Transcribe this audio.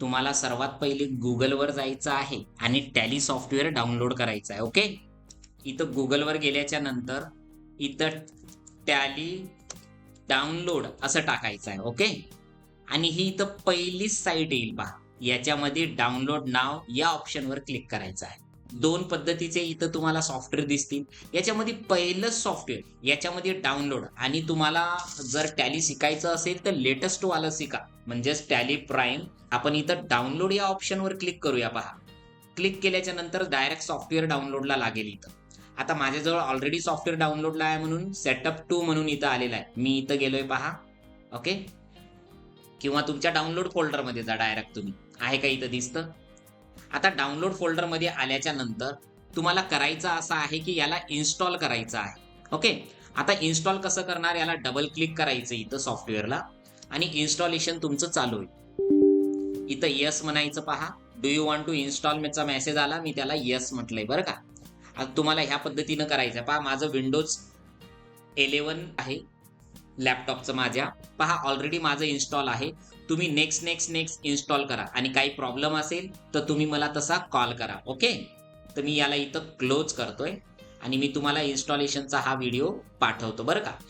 तुम्हाला सर्वात पहिले गुगलवर जायचं आहे आणि टॅली सॉफ्टवेअर डाउनलोड करायचं आहे ओके? इथं गुगलवर गेल्याच्यानंतर इथं टॅली डाउनलोड असं टाकायचं आहे ओके? आणि ही इथं पहिलीच साईट येईल पहा याच्यामध्ये डाउनलोड नाव या ऑप्शनवर क्लिक करायचं आहे. दोन पद्धतीचे इथं तुम्हाला सॉफ्टवेअर दिसतील. याच्यामध्ये पहिलंच सॉफ्टवेअर याच्यामध्ये डाउनलोड आणि तुम्हाला जर टॅली शिकायचं असेल तर लेटेस्ट वालं शिका. म्हणजेच टॅली प्राईम आपण इथं डाउनलोड या ऑप्शनवर क्लिक करूया पहा. क्लिक केल्याच्यानंतर डायरेक्ट सॉफ्टवेअर डाउनलोडला लागेल इथं. आता माझ्याजवळ ऑलरेडी सॉफ्टवेअर डाउनलोडला आहे म्हणून सेटअप टू म्हणून इथं आलेला आहे. मी इथं गेलोय पहा. ओके किंवा तुमच्या डाउनलोड फोल्डरमध्ये जा डायरेक्ट तुम्ही. आहे का इथं दिसतं? आता डाउनलोड फोल्डरमध्ये आल्याच्यानंतर तुम्हाला करायचं असं आहे की याला इन्स्टॉल करायचं आहे. ओके आता इन्स्टॉल कसं करणार? याला डबल क्लिक करायचं इथं सॉफ्टवेअरला आणि इन्स्टॉलेशन तुमचं चालू आहे. इथं यस म्हणायचं पहा. डू यू वॉन्ट टू इन्स्टॉलमेंटचा मेसेज आला? मी त्याला यस म्हटलंय बरं का? आता तुम्हाला ह्या पद्धतीनं करायचं आहे पहा माझं विंडोज इलेवन आहे. लॅपटॉपचं माझ्या. पहा ऑलरेडी माझं इन्स्टॉल आहे. तुम्ही नेक्स्ट नेक्स्ट नेक्स्ट इन्स्टॉल करा. आणि काही प्रॉब्लेम असेल तर तुम्ही मला तसा कॉल करा ओके तर मी याला इथं क्लोज करतोय. आणि मी तुम्हाला इन्स्टॉलेशनचा हा व्हिडिओ पाठवतो बरं का?